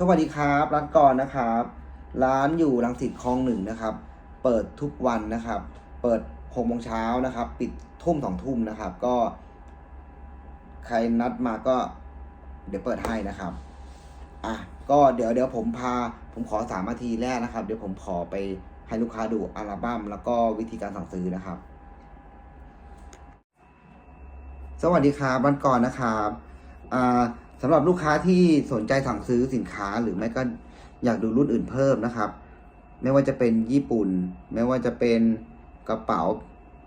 สวัสดีครับ ร้านกรนะครับ ร้านอยู่รังสิตคลองหนึ่งนะครับ เปิดทุกวันนะครับ เปิดหกโมงเช้านะครับ ปิดทุ่มสองทุ่มนะครับ ก็ ใครนัดมาก็ เดี๋ยวเปิดให้นะครับ อะก็เดี๋ยวเดี๋ยวผมพา ผมขอสามนาทีแรกนะครับ เดี๋ยวผมขอไปให้ลูกค้าดูอัลบั้มแล้วก็วิธีการสั่งซื้อนะครับ สวัสดีครับวันก่อนนะครับอ่า สำหรับลูกค้าที่สนใจสั่งซื้อสินค้าหรือไม่ก็อยากดูรุ่นอื่นเพิ่มนะครับ ไม่ว่าจะเป็นญี่ปุ่น ไม่ว่าจะเป็นกระเป๋า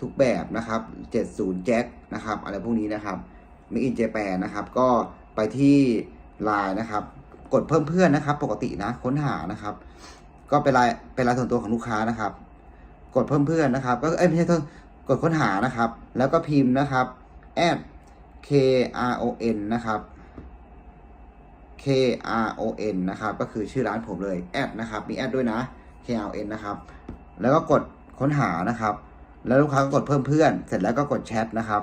ทุกแบบนะครับ 70แจ็คนะครับ อะไรพวกนี้นะครับ Make in Japan นะครับ ก็ไปที่ไลน์นะครับ กดเพิ่มเพื่อนนะครับ ปกตินะค้นหานะครับ ก็เป็นไลน์เป็นไลน์ส่วนตัวของลูกค้านะครับ กดเพิ่มเพื่อนนะครับ ก็เอ้ยไม่ใช่โทษกดค้นหานะครับ แล้วก็พิมพ์นะครับ at k r o n นะครับ k r o n นะครับก็คือชื่อร้านผมเลยแอดนะครับมีแอดด้วยนะ k r o n นะครับแล้วก็กดค้นหานะครับ แล้วลูกค้าก็กดเพิ่มเพื่อน เสร็จแล้วก็กดแชทนะครับ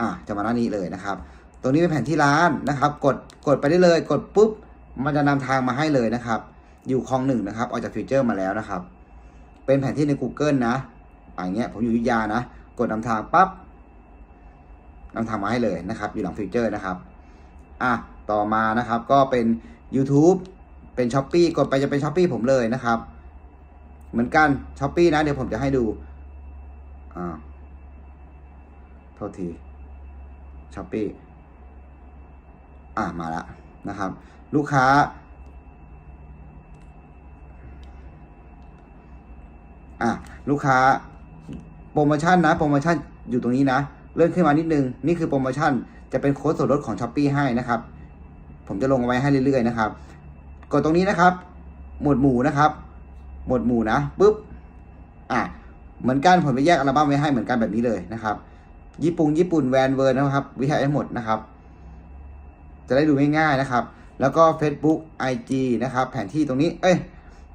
อะจะมาหน้านี้เลยนะครับ ตรงนี้เป็นแผนที่ร้านนะครับ กดกดไปได้เลย กดปุ๊บมันจะนำทางมาให้เลยนะครับ อยู่คลองหนึ่งนะครับออกจากฟิวเจอร์มาแล้วนะครับ เป็นแผนที่ใน Google นะอย่างเงี้ยผมอยู่ยุธยานะ กดนำทางปั๊บนำทางมาให้เลยนะครับ อยู่หลังฟิวเจอร์นะครับอะ ต่อมานะครับ ก็เป็น YouTube เป็น s h อ p e e กดไปจะเป็น s h อ p e e ผมเลยนะครับ เหมือนกัน s h อ p e e นะ เดี๋ยวผมจะให้ดูอ่าโทษที s h อ p e e อะมาล้วนะครับ ลูกค้าอะลูกค้าโปรโมชั่นนะ โปรโมชั่นอยู่ตรงนี้นะ เลื่อนขึ้นมานิดนึง นี่คือโปรโมชั่นจะเป็นโค้ดส่วนลดของ s h อ p e e ให้นะครับ ผมจะลงเอาไว้ให้เรื่อยๆนะครับ กดตรงนี้นะครับ หมวดหมู่นะครับ หมวดหมู่นะปุ๊บอะเหมือนกันผมไปแยกอัลบั้มไว้ให้เหมือนกันแบบนี้เลยนะครับ ญี่ปุ่นญี่ปุ่นแวนเวิร์นะครับ วิทยาให้หมดนะครับ จะได้ดูง่ายๆนะครับ แล้วก็ Facebook IG นะครับ แผนที่ตรงนี้ เอ้ย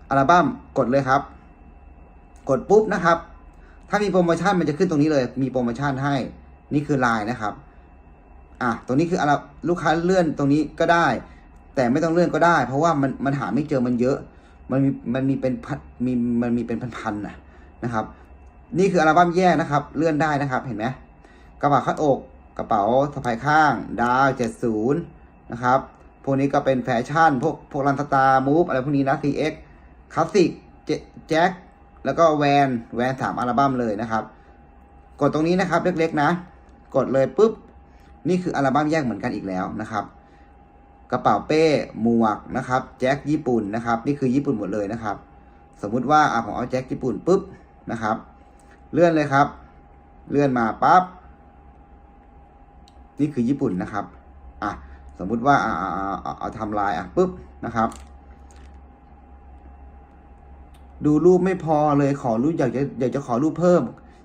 อัลบั้มกดเลยครับ กดปุ๊บนะครับ ถ้ามีโปรโมชั่นมันจะขึ้นตรงนี้เลย มีโปรโมชั่นให้ นี่คือไลน์นะครับ อะตรงนี้คืออะไรลูกค้าเลื่อนตรงนี้ก็ได้ แต่ไม่ต้องเลื่อนก็ได้ เพราะว่ามันมันหาไม่เจอมันเยอะ มันมีมันมีเป็นพันมีมันมีเป็นพันๆนะนะครับ นี่คืออัลบั้มแยกนะครับ เลื่อนได้นะครับ เห็นไหมกระเป๋าคาดอกกระเป๋าสะพายข้าง ดาวเจ็ดศูนย์นะครับพวกนี้ก็เป็นแฟชั่น พวกพวกรันสตาร์มูฟอะไรพวกนี้นะ CX คลาสสิกแจ็คแล้วก็แวนแวนสามอัลบั้มเลยนะครับ กดตรงนี้นะครับเล็กๆนะ กดเลยปุ๊บ นี่คืออัลบั้มแยกเหมือนกันอีกแล้วนะครับ กระเป๋าเป้หมวกนะครับแจ็คญี่ปุ่นนะครับ นี่คือญี่ปุ่นหมดเลยนะครับ สมมุติว่าอะผมเอาแจ็คญี่ปุ่นปุ๊บนะครับ เลื่อนเลยครับ เลื่อนมาปั๊บนี่คือญี่ปุ่นนะครับอะสมมุติว่าอ่าเอาเอาเอาทำลายอะปุ๊บนะครับ ดูรูปไม่พอเลยขอรูปอยากจะอยากจะขอรูปเพิ่ม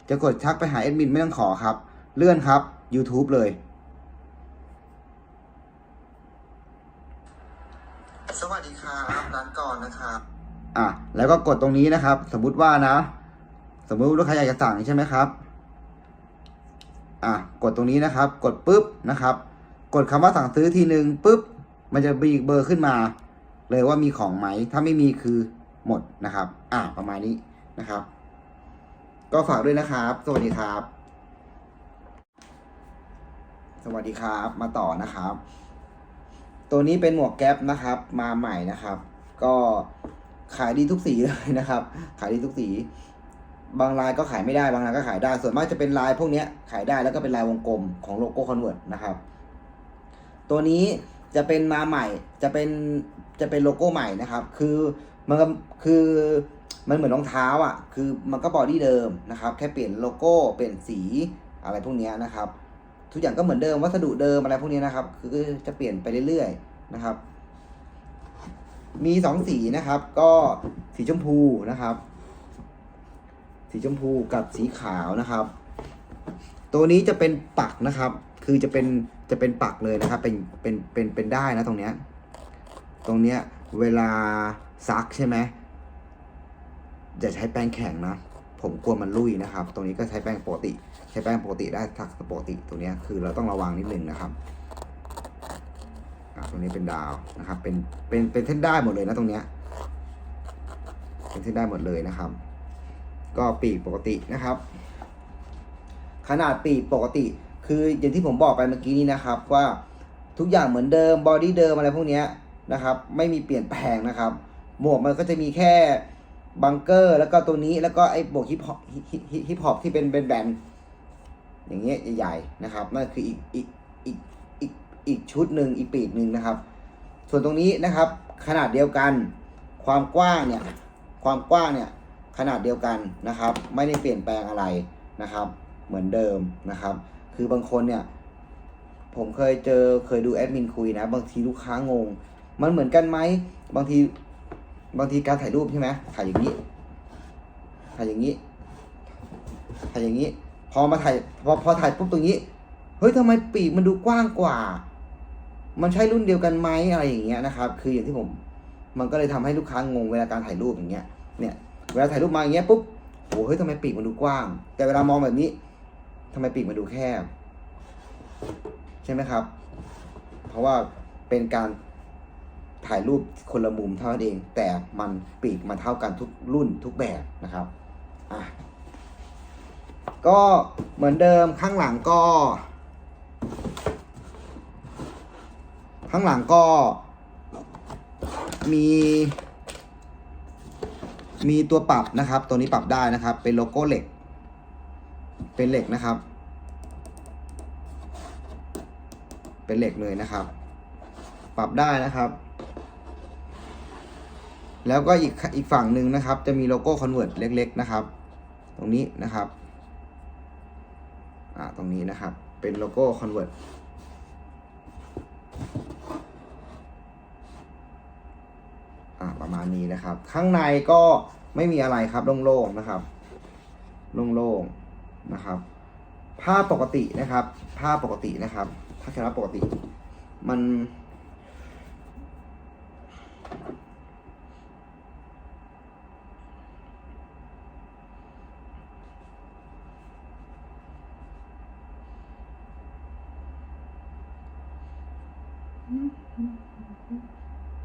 จะกดทักไปหาแอดมินไม่ต้องขอครับ เลื่อนครับ YouTube เลย สวัสดีครับร้านก่อนนะครับอะแล้วก็กดตรงนี้นะครับ สมมุติว่านะ สมมุติลูกค้าอยากจะสั่งใช่ไหมครับ อะกดตรงนี้นะครับ กดปุ๊บนะครับ กดคำว่าสั่งซื้อทีหนึ่งปุ๊บมันจะมีเบอร์ขึ้นมา เลยว่ามีของไหม ถ้าไม่มีคือหมดนะครับ อะประมาณนี้นะครับ ก็ฝากด้วยนะครับ สวัสดีครับ สวัสดีครับ มาต่อนะครับ ตัวนี้เป็นหมวกแก๊ปนะครับ มาใหม่นะครับ ก็ขายดีทุกสีเลยนะครับ ขายดีทุกสี บางลายก็ขายไม่ได้บางลายก็ขายได้ ส่วนมากจะเป็นลายพวกนี้ขายได้แล้วก็เป็นลายวงกลมของโลโก้คอนเวิร์ตนะครับ ตัวนี้จะเป็นมาใหม่จะเป็นจะเป็นโลโก้ใหม่นะครับ คือมันก็คือมันเหมือนรองเท้าอะ คือมันก็บอดี้เดิมนะครับ แค่เปลี่ยนโลโก้เปลี่ยนสีอะไรพวกนี้นะครับ ทุกอย่างก็เหมือนเดิมวัสดุเดิมอะไรพวกนี้นะครับ คือจะเปลี่ยนไปเรื่อยๆนะครับ มีสองสีนะครับ ก็สีชมพูนะครับ สีชมพูกับสีขาวนะครับ ตัวนี้จะเป็นปักนะครับ คือจะเป็นจะเป็นปักเลยนะครับ เป็นเป็นเป็นเป็นได้นะตรงเนี้ยตรงเนี้ยเวลาซักใช่ไหมจะใช้แป้งแข็งนะ ผมกลัวมันลุยนะครับ ตรงนี้ก็ใช้แป้งปกติ ช้แป้งปกติได้ทักปกติตรงเนี้คือเราต้องระวังนิดนึงนะครับตรงนี้เป็นดาวนะครับ เป็นเป็นเป็นเส้นได้หมดเลยนะตรงเนี้ยเป็นเส้นได้หมดเลยนะครับ ก็ปีกปกตินะครับ ขนาดปีกปกติ คืออย่างที่ผมบอกไปเมื่อกี้นี้นะครับว่าทุกอย่างเหมือนเดิมบอดี้เดิมอะไรพวกนี้นะครับ ไม่มีเปลี่ยนแปลงนะครับ หมวกมันก็จะมีแค่บังเกอร์ แล้วก็ตัวนี้แล้วก็ไอ้หมวกฮิปฮอปฮิปฮอปที่เป็นเป็นแบน อย่างเงี้ยใหญ่ๆนะครับนั่นคืออีกอีกอีกอีกอีกชุดหนึ่งอีกปีกหนึ่งนะครับ ส่วนตรงนี้นะครับขนาดเดียวกัน ความกว้างเนี่ยความกว้างเนี่ยขนาดเดียวกันนะครับ ไม่ได้เปลี่ยนแปลงอะไรนะครับ เหมือนเดิมนะครับ คือบางคนเนี่ยผมเคยเจอเคยดูแอดมินคุยนะ บางทีลูกค้างง มันเหมือนกันไหมบางทีบางทีการถ่ายรูปใช่ไหมถ่ายอย่างนี้ถ่ายอย่างนี้ถ่ายอย่างนี้ อมาถ่ายพอพอถ่ายปุ๊บตรงนี้ เฮ้ยทำไมปีกมันดูกว้างกว่า มันใช่รุ่นเดียวกันไหมอะไรอย่างเงี้ยนะครับ คืออย่างที่ผม มันก็เลยทำให้ลูกค้างงเวลาการถ่ายรูปอย่างเงี้ย เนี่ย เวลาถ่ายรูปมาอย่างเงี้ยปุ๊บโอ้เฮ้ยทำไมปีกมันดูกว้าง แต่เวลามองแบบนี้ทำไมปีกมันดูแคบ ใช่ไหมครับ เพราะว่าเป็นการถ่ายรูปคนละมุมเท่านั้นเอง แต่มันปีกมันเท่ากันทุกรุ่นทุกแบบนะครับ อะ ก็เหมือนเดิมข้างหลังก็ ข้างหลังก็มี มีตัวปรับนะครับ ตัวนี้ปรับได้นะครับ เป็นโลโก้เหล็ก เป็นเหล็กนะครับ เป็นเหล็กเลยนะครับ ปรับได้นะครับ แล้วก็อีกอีกฝั่งหนึ่งนะครับ จะมีโลโก้คอนเวิร์ตเล็ก ๆ นะครับ ตรงนี้นะครับ ตรงนี้นะครับ เป็นโลโก้คอนเวิร์ตอ่าประมาณนี้นะครับ ข้างในก็ไม่มีอะไรครับโล่งๆนะครับโล่งๆนะครับ ผ้าปกตินะครับ ผ้าปกตินะครับ ถ้าแค่ว่าปกติ มัน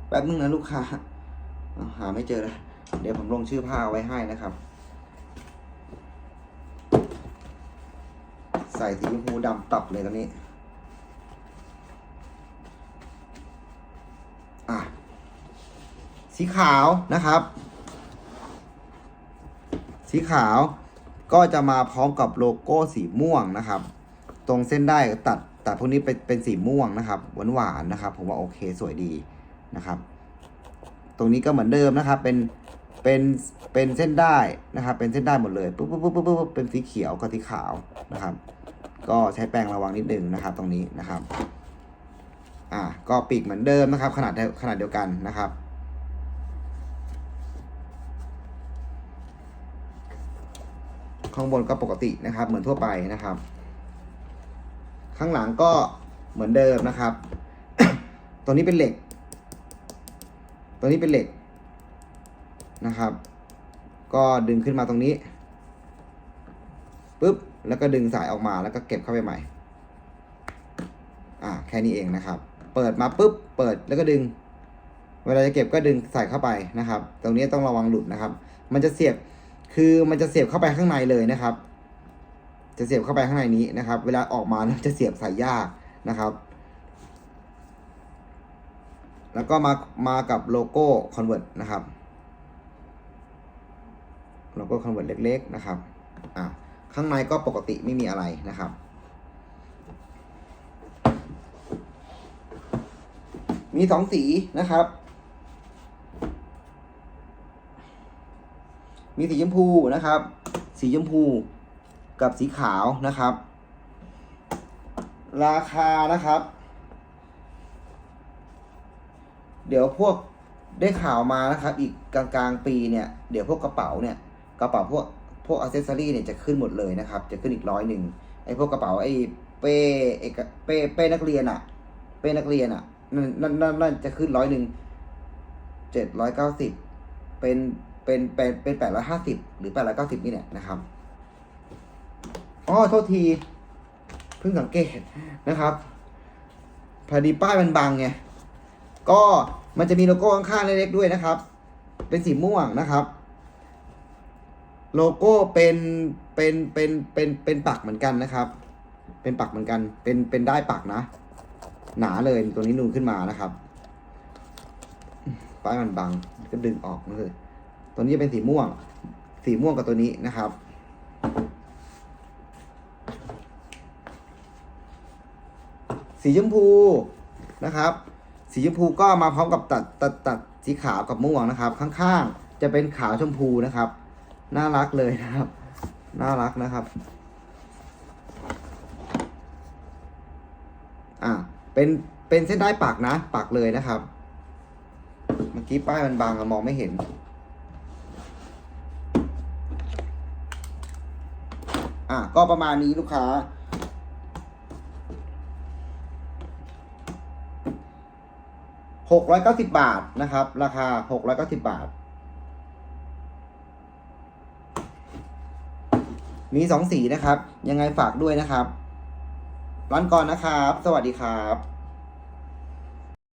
แป๊บนึงนะลูกค้าหาไม่เจอแล้วเดี๋ยวผมลงชื่อผ้าไว้ให้นะครับ ใส่สีชมพูดำตับเลยตอนนี้ อะ สีขาวนะครับ สีขาวก็จะมาพร้อมกับโลโก้สีม่วงนะครับ ตรงเส้นได้ตัด ตัดพวกนี้เป็นเป็นสีม่วงนะครับหวานหวานนะครับ ผมว่าโอเคสวยดีนะครับ ตรงนี้ก็เหมือนเดิมนะครับ เป็นเป็นเป็นเส้นได้นะครับ เป็นเส้นได้หมดเลยปุ๊บปุ๊บปุ๊บปุ๊บปุ๊บเป็นสีเขียวกับสีขาวนะครับ ก็ใช้แปรงระวังนิดนึงนะครับ ตรงนี้นะครับอ่าก็ปีกเหมือนเดิมนะครับ ขนาดเดียวขนาดเดียวกันนะครับข้างบนก็ปกตินะครับ เหมือนทั่วไปนะครับ ข้างหลังก็เหมือนเดิมนะครับ ตัวนี้เป็นเหล็ก ตัวนี้เป็นเหล็กนะครับ ก็ดึงขึ้นมาตรงนี้ปุ๊บแล้วก็ดึงสายออกมาแล้วก็เก็บเข้าไปใหม่ อ่าแค่นี้เองนะครับ เปิดมาปุ๊บ เปิดแล้วก็ดึง เวลาจะเก็บก็ดึงใส่เข้าไปนะครับ ตรงนี้ต้องระวังหลุดนะครับ มันจะเสียบ คือมันจะเสียบเข้าไปข้างในเลยนะครับ จะเสียบเข้าไปข้างในนี้นะครับ เวลาออกมาจะเสียบใส่ยากนะครับ แล้วก็มามากับโลโก้ Convert นะครับโลโก้ Convert เล็กๆนะครับอะข้างในก็ปกติไม่มีอะไรนะครับมีสองสีนะครับ มีสีชมพูนะครับ สีชมพู กับสีขาวนะครับ ราคานะครับ เดี๋ยวพวกได้ข่าวมานะครับ อีกกลางกลางๆปีเนี่ย เดี๋ยวพวกกระเป๋าเนี่ย กระเป๋าพวกพวกอ c เซสซอรี่เนี่ยจะขึ้นหมดเลยนะครับ จะขึ้นอีกร้อยหนึ่งไอ้พวกกระเป๋าไอ้เป้เอกเป้เป้นักเรียนอะเป้นักเรียนอะนั่นนั่นนั่นนั่นจะขึ้นร้อยหนึ่งเจ็ดร้อยเก้าสิบเป็นเป็นเป็นเป็นแปดร้อยห้าสิบหรือแปดร้อยเก้าสิบนี่แหละนะครับ อ๋อโทษทีเพิ่งสังเกตนะครับพอดีป้ายมันบังไงก็มันจะมีโลโก้ข้างๆเล็กๆด้วยนะครับ เป็นสีม่วงนะครับ โลโก้เป็นเป็นเป็นเป็นเป็นปักเหมือนกันนะครับ เป็นปักเหมือนกัน เป็นเป็นได้ปักนะ หนาเลยตัวนี้นูนขึ้นมานะครับป้ายมันบังก็ดึงออกเลยตัวนี้จะเป็นสีม่วง สีม่วงกับตัวนี้นะครับ สีชมพูนะครับ สีชมพูก็มาพร้อมกับตัดตัดตัดสีขาวกับม่วงนะครับ ข้างๆ จะเป็นขาวชมพูนะครับ น่ารักเลยนะครับ น่ารักนะครับ อ่าเป็นเป็นเส้นได้ปักนะปักเลยนะครับ เมื่อกี้ป้ายมันบางมองไม่เห็นอะก็ประมาณนี้ลูกค้า หกร้อยเก้าสิบบาทนะครับ ราคาหกร้อยเก้าสิบบาท มีสองสีนะครับ ยังไงฝากด้วยนะครับร้านก่อนนะครับ สวัสดีครับ